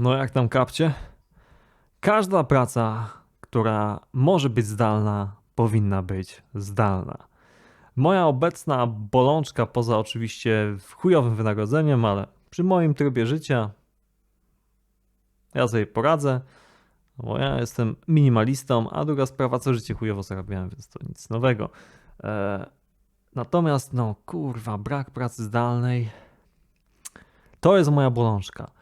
No jak tam kapcie? Każda praca, która może być zdalna, powinna być zdalna. Moja obecna bolączka, poza oczywiście chujowym wynagrodzeniem, ale przy moim trybie życia ja sobie poradzę, bo ja jestem minimalistą, a druga sprawa, co życie chujowo zarabiałem, więc to nic nowego. E, natomiast, no kurwa, brak pracy zdalnej to jest moja bolączka.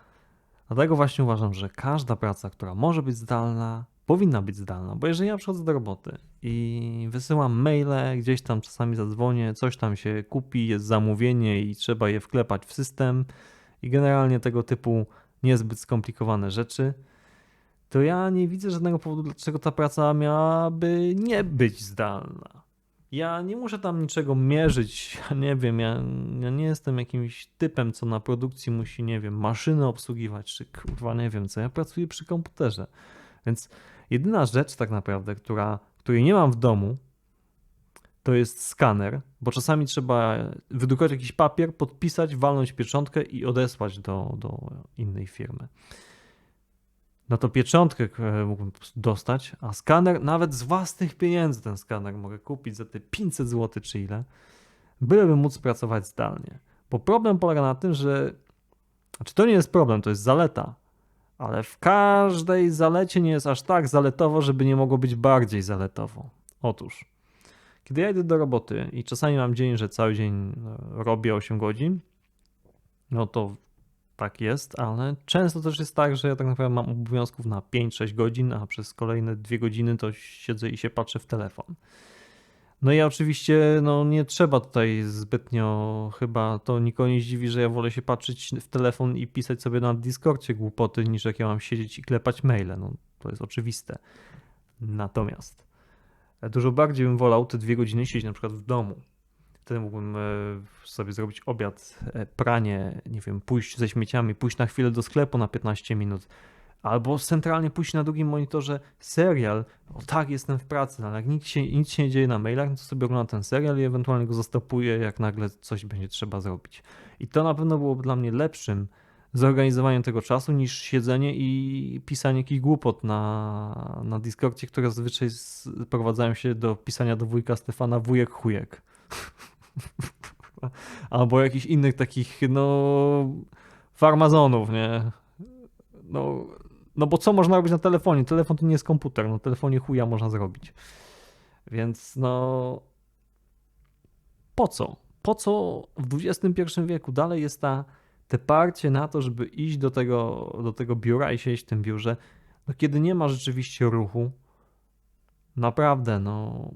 Dlatego właśnie uważam, że każda praca, która może być zdalna, powinna być zdalna, bo jeżeli ja przychodzę do roboty i wysyłam maile, gdzieś tam czasami zadzwonię, coś tam się kupi, jest zamówienie i trzeba je wklepać w system i generalnie tego typu niezbyt skomplikowane rzeczy, to ja nie widzę żadnego powodu, dlaczego ta praca miałaby nie być zdalna. Ja nie muszę tam niczego mierzyć, ja nie wiem, ja, ja nie jestem jakimś typem, co na produkcji musi, nie wiem, maszyny obsługiwać, czy kurwa nie wiem co, ja pracuję przy komputerze. Więc jedyna rzecz tak naprawdę, która, której nie mam w domu, to jest skaner, bo czasami trzeba wydrukować jakiś papier, podpisać, walnąć pieczątkę i odesłać do, do innej firmy. No to pieczątkę e, mógłbym dostać, a skaner nawet z własnych pieniędzy ten skaner mogę kupić za te 500 zł czy ile, byleby móc pracować zdalnie. Bo problem polega na tym, że znaczy to nie jest problem, to jest zaleta, ale w każdej zalecie nie jest aż tak zaletowo, żeby nie mogło być bardziej zaletowo. Otóż, kiedy ja idę do roboty i czasami mam dzień, że cały dzień e, robię 8 godzin, no to tak jest, ale często też jest tak, że ja tak naprawdę mam obowiązków na 5-6 godzin, a przez kolejne 2 godziny to siedzę i się patrzę w telefon. No i oczywiście no, nie trzeba tutaj zbytnio, chyba to nikogo nie zdziwi, że ja wolę się patrzeć w telefon i pisać sobie na Discordzie głupoty, niż jak ja mam siedzieć i klepać maile. No, to jest oczywiste. Natomiast dużo bardziej bym wolał te dwie godziny siedzieć na przykład w domu Wtedy mógłbym e, sobie zrobić obiad, e, pranie, nie wiem, pójść ze śmieciami, pójść na chwilę do sklepu na 15 minut. Albo centralnie pójść na drugim monitorze serial. O tak, jestem w pracy, ale jak nic się, nic się nie dzieje na mailach, no to sobie oglądam ten serial i ewentualnie go zastopuję, jak nagle coś będzie trzeba zrobić. I to na pewno byłoby dla mnie lepszym zorganizowaniem tego czasu niż siedzenie i pisanie jakichś głupot na, na Discordzie, które zazwyczaj sprowadzają się do pisania do wujka Stefana wujek chujek. Albo jakichś innych takich, no, farmazonów, nie? No, no bo co można robić na telefonie? Telefon to nie jest komputer, na telefonie chuja można zrobić. Więc no, po co? Po co w XXI wieku dalej jest ta, te parcie na to, żeby iść do tego, do tego biura i siedzieć w tym biurze, no kiedy nie ma rzeczywiście ruchu, naprawdę, no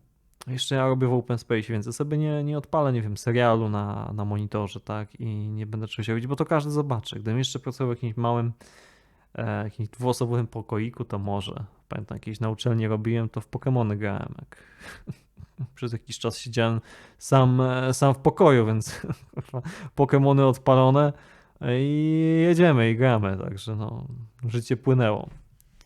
jeszcze ja robię w open space, więc ja sobie nie, nie odpalę, nie wiem, serialu na, na monitorze, tak, i nie będę czegoś robić, bo to każdy zobaczy. Gdybym jeszcze pracował w jakimś małym, e, jakimś dwuosobowym pokoiku, to może. Pamiętam, jakieś na uczelni robiłem, to w Pokémony grałem. Jak przez jakiś czas siedziałem sam, e, sam w pokoju, więc Pokémony odpalone i jedziemy i gramy, także no, życie płynęło.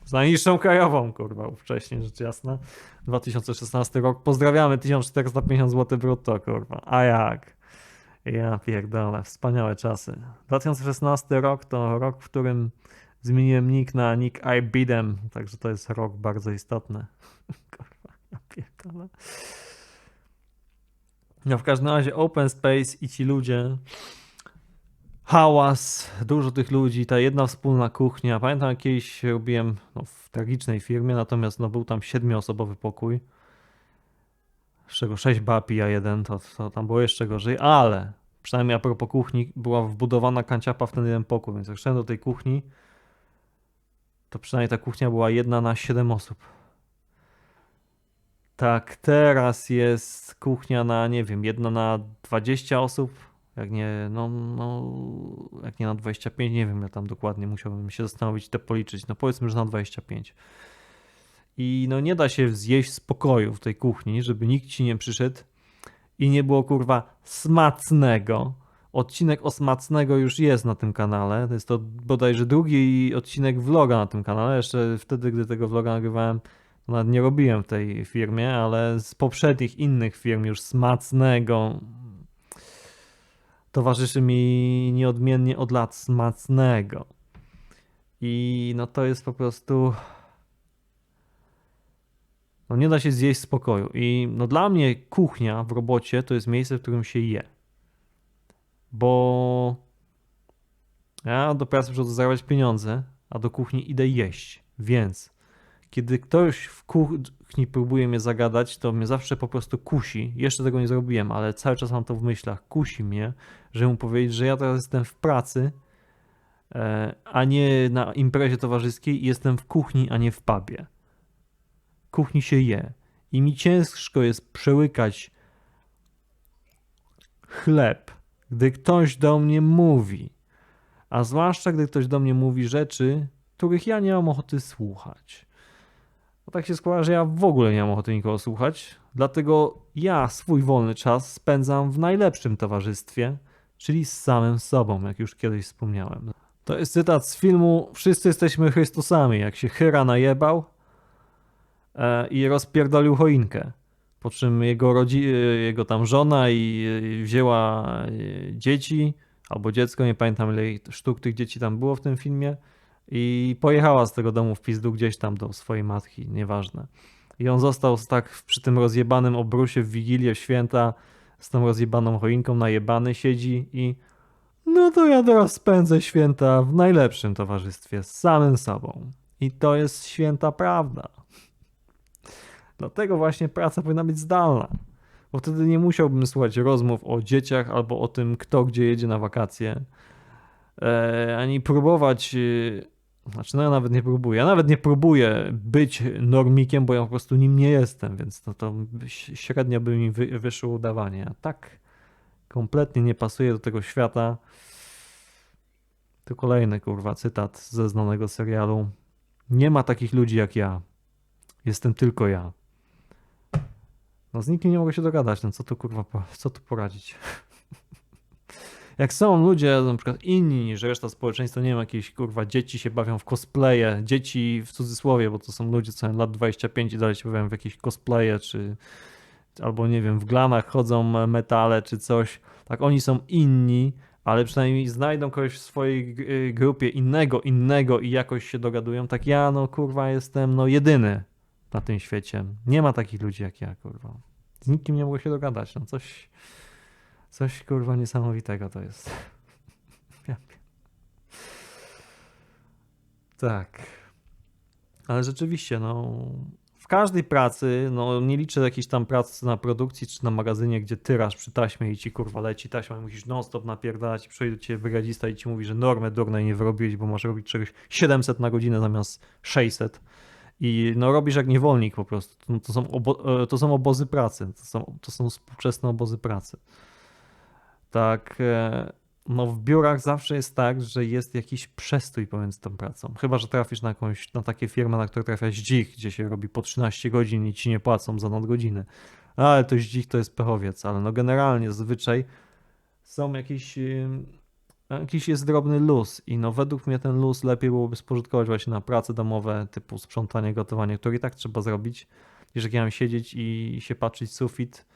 Z najniższą krajową, kurwa, wcześniej, rzecz jasna. 2016 rok. Pozdrawiamy, 1450 zł brutto, kurwa. A jak? Ja pierdolę, wspaniałe czasy. 2016 rok to rok, w którym zmieniłem nick na nick I beat them, także to jest rok bardzo istotny. kurwa, ja pierdolę. No w każdym razie open space i ci ludzie hałas, dużo tych ludzi, ta jedna wspólna kuchnia. Pamiętam kiedyś robiłem no, w tragicznej firmie, natomiast no, był tam siedmioosobowy pokój, z czego sześć bapi, a jeden, to, to tam było jeszcze gorzej, ale przynajmniej a propos kuchni, była wbudowana kanciapa w ten jeden pokój, więc jak szedłem do tej kuchni, to przynajmniej ta kuchnia była jedna na siedem osób. Tak, teraz jest kuchnia na, nie wiem, jedna na 20 osób, jak nie, no, no, jak nie na 25, nie wiem, ja tam dokładnie musiałbym się zastanowić to policzyć. No powiedzmy, że na 25. I no nie da się zjeść spokoju w tej kuchni, żeby nikt ci nie przyszedł i nie było kurwa smacnego. Odcinek o smacnego już jest na tym kanale. To jest to bodajże drugi odcinek vloga na tym kanale. Jeszcze wtedy, gdy tego vloga nagrywałem, to nawet nie robiłem w tej firmie, ale z poprzednich innych firm już smacnego towarzyszy mi nieodmiennie od lat Smacnego. I no to jest po prostu. No nie da się zjeść spokoju. I no dla mnie kuchnia w robocie to jest miejsce, w którym się je. Bo ja do pracy przychodzę zarabiać pieniądze, a do kuchni idę jeść. Więc kiedy ktoś w kuchni próbuje mnie zagadać, to mnie zawsze po prostu kusi. Jeszcze tego nie zrobiłem, ale cały czas mam to w myślach. Kusi mnie, żeby mu powiedzieć, że ja teraz jestem w pracy, e, a nie na imprezie towarzyskiej i jestem w kuchni, a nie w pubie. Kuchni się je. I mi ciężko jest przełykać chleb, gdy ktoś do mnie mówi. A zwłaszcza, gdy ktoś do mnie mówi rzeczy, których ja nie mam ochoty słuchać. Bo tak się składa, że ja w ogóle nie mam ochoty nikogo słuchać, dlatego ja swój wolny czas spędzam w najlepszym towarzystwie, czyli z samym sobą, jak już kiedyś wspomniałem. To jest cytat z filmu Wszyscy jesteśmy Chrystusami, jak się Hyra najebał e, i rozpierdolił choinkę. Po czym jego, rodzi- e, jego tam żona i e, wzięła dzieci, albo dziecko, nie pamiętam ile sztuk tych dzieci tam było w tym filmie, i pojechała z tego domu w pizdu gdzieś tam do swojej matki, nieważne. I on został tak przy tym rozjebanym obrusie w Wigilię święta z tą rozjebaną choinką najebany siedzi i no to ja teraz spędzę święta w najlepszym towarzystwie z samym sobą. I to jest święta prawda. Dlatego właśnie praca powinna być zdalna. Bo wtedy nie musiałbym słuchać rozmów o dzieciach albo o tym, kto gdzie jedzie na wakacje. E, ani próbować. Znaczy, no ja nawet nie próbuję. Ja nawet nie próbuję być normikiem, bo ja po prostu nim nie jestem, więc to, to średnio by mi wy, wyszło udawanie. A tak kompletnie nie pasuje do tego świata. To kolejny kurwa cytat ze znanego serialu. Nie ma takich ludzi jak ja. Jestem tylko ja. No z nikim nie mogę się dogadać, no co tu kurwa, co tu poradzić? Jak są ludzie na przykład inni niż reszta społeczeństwa, nie wiem, jakieś kurwa dzieci się bawią w cosplaye, dzieci w cudzysłowie, bo to są ludzie co lat 25 i dalej się bawią w jakieś cosplaye, czy albo nie wiem, w glanach chodzą metale czy coś. Tak, oni są inni, ale przynajmniej znajdą kogoś w swojej y, grupie innego, innego i jakoś się dogadują. Tak ja, no kurwa, jestem no jedyny na tym świecie. Nie ma takich ludzi jak ja, kurwa. Z nikim nie mogę się dogadać. No coś, coś kurwa niesamowitego to jest. Tak. Ale rzeczywiście, no. W każdej pracy, no nie liczę jakiejś tam pracy na produkcji czy na magazynie, gdzie tyrasz przy taśmie i ci kurwa leci taśma i musisz non-stop napierdalać i przyjdzie ciebie brygadzista i ci mówi, że normę durnej nie wyrobiłeś, bo masz robić czegoś 700 na godzinę zamiast 600. I no robisz jak niewolnik po prostu. To, to, są, obo, e, to są obozy pracy. To są, to są współczesne obozy pracy. Tak, e, no w biurach zawsze jest tak, że jest jakiś przestój pomiędzy tą pracą. Chyba, że trafisz na jakąś, na takie firmy, na które trafia dźwig, gdzie się robi po 13 godzin i ci nie płacą za nadgodziny. Ale to dźwig to jest pechowiec, ale no generalnie zazwyczaj są jakieś, ym, jakiś jest drobny luz i no według mnie ten luz lepiej byłoby spożytkować właśnie na prace domowe typu sprzątanie, gotowanie, które i tak trzeba zrobić, jak ja mam siedzieć i się patrzeć sufit,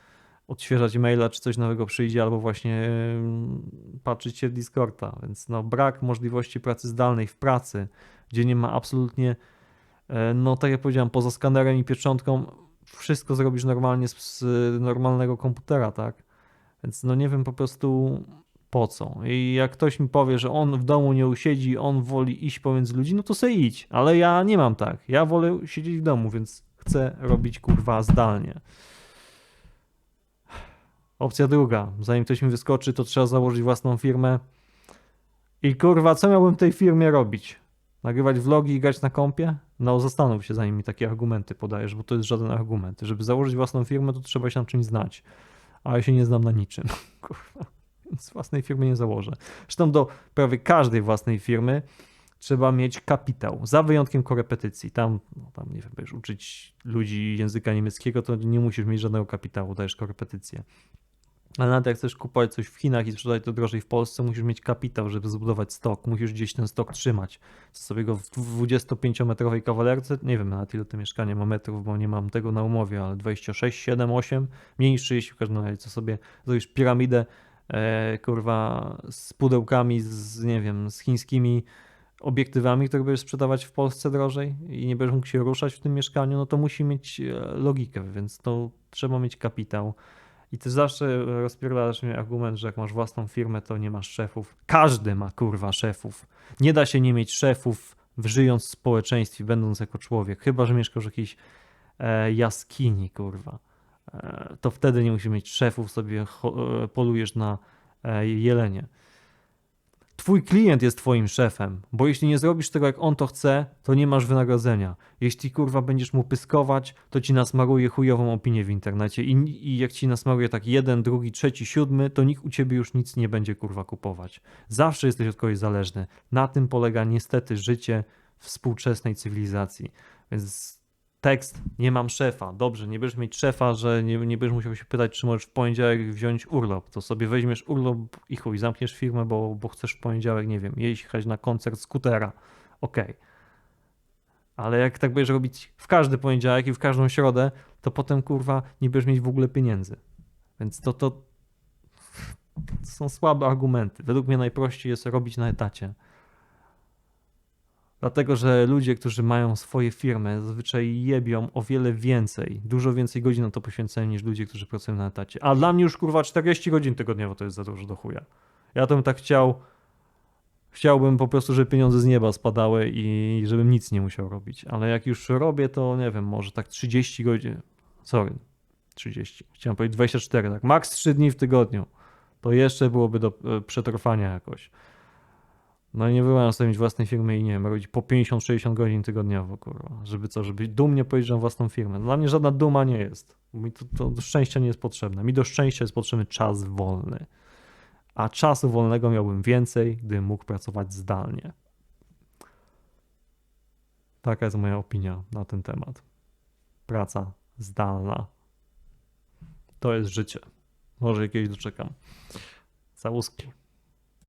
odświeżać maila, czy coś nowego przyjdzie, albo właśnie patrzeć się w Discorda, więc no brak możliwości pracy zdalnej w pracy, gdzie nie ma absolutnie, e, no tak jak powiedziałem, poza skanerem i pieczątką wszystko zrobisz normalnie z, normalnego komputera, tak? Więc no nie wiem po prostu po co. I jak ktoś mi powie, że on w domu nie usiedzi, on woli iść pomiędzy ludzi, no to se idź. Ale ja nie mam tak. Ja wolę siedzieć w domu, więc chcę robić kurwa zdalnie. Opcja druga. Zanim ktoś mi wyskoczy, to trzeba założyć własną firmę. I kurwa, co miałbym w tej firmie robić? Nagrywać vlogi i grać na kompie? No zastanów się, zanim mi takie argumenty podajesz, bo to jest żaden argument. Żeby założyć własną firmę, to trzeba się na czymś znać. A ja się nie znam na niczym. Kurwa. Więc własnej firmy nie założę. Zresztą do prawie każdej własnej firmy trzeba mieć kapitał. Za wyjątkiem korepetycji. Tam, no, tam nie wiem, będziesz uczyć ludzi języka niemieckiego, to nie musisz mieć żadnego kapitału, dajesz korepetycję. Ale nawet jak chcesz kupować coś w Chinach i sprzedać to drożej w Polsce, musisz mieć kapitał, żeby zbudować stok. Musisz gdzieś ten stok trzymać. Co sobie go w 25-metrowej kawalerce, nie wiem nawet ile to mieszkanie ma metrów, bo nie mam tego na umowie, ale 26, 7, 8, mniej niż 30 w każdym razie, co sobie zrobisz piramidę, e, kurwa, z pudełkami, z nie wiem, z chińskimi obiektywami, które będziesz sprzedawać w Polsce drożej i nie będziesz mógł się ruszać w tym mieszkaniu, no to musi mieć e, logikę, więc to trzeba mieć kapitał. I ty zawsze rozpierdalasz mi argument, że jak masz własną firmę, to nie masz szefów. Każdy ma kurwa szefów. Nie da się nie mieć szefów, żyjąc w społeczeństwie, będąc jako człowiek. Chyba, że mieszkasz w jakiejś e, jaskini, kurwa. E, to wtedy nie musisz mieć szefów, sobie cho- e, polujesz na e, jelenie. Twój klient jest twoim szefem, bo jeśli nie zrobisz tego, jak on to chce, to nie masz wynagrodzenia. Jeśli kurwa będziesz mu pyskować, to ci nasmaruje chujową opinię w internecie i, i jak ci nasmaruje tak jeden, drugi, trzeci, siódmy, to nikt u ciebie już nic nie będzie kurwa kupować. Zawsze jesteś od kogoś zależny. Na tym polega niestety życie współczesnej cywilizacji. Więc tekst, nie mam szefa. Dobrze, nie będziesz mieć szefa, że nie, nie będziesz musiał się pytać, czy możesz w poniedziałek wziąć urlop. To sobie weźmiesz urlop i chuj, zamkniesz firmę, bo, bo chcesz w poniedziałek, nie wiem, jechać na koncert skutera. Okej. Ale jak tak będziesz robić w każdy poniedziałek i w każdą środę, to potem kurwa nie będziesz mieć w ogóle pieniędzy. Więc to, to, to są słabe argumenty. Według mnie najprościej jest robić na etacie. Dlatego, że ludzie, którzy mają swoje firmy, zazwyczaj jebią o wiele więcej, dużo więcej godzin na to poświęcają niż ludzie, którzy pracują na etacie. A dla mnie już kurwa 40 godzin tygodniowo to jest za dużo do chuja. Ja bym tak chciał. Chciałbym po prostu, żeby pieniądze z nieba spadały i żebym nic nie musiał robić. Ale jak już robię, to nie wiem, może tak 30 godzin. Sorry, 30. Chciałem powiedzieć 24, tak. Maks 3 dni w tygodniu. To jeszcze byłoby do e, przetrwania jakoś. No i nie wyobrażam sobie mieć własnej firmy i nie wiem, robić po 50-60 godzin tygodniowo, kurwa. Żeby co, żeby dumnie powiedzieć, że własną firmę. Dla mnie żadna duma nie jest. Mi to, to do szczęścia nie jest potrzebne. Mi do szczęścia jest potrzebny czas wolny. A czasu wolnego miałbym więcej, gdybym mógł pracować zdalnie. Taka jest moja opinia na ten temat. Praca zdalna. To jest życie. Może kiedyś doczekam. Całuski.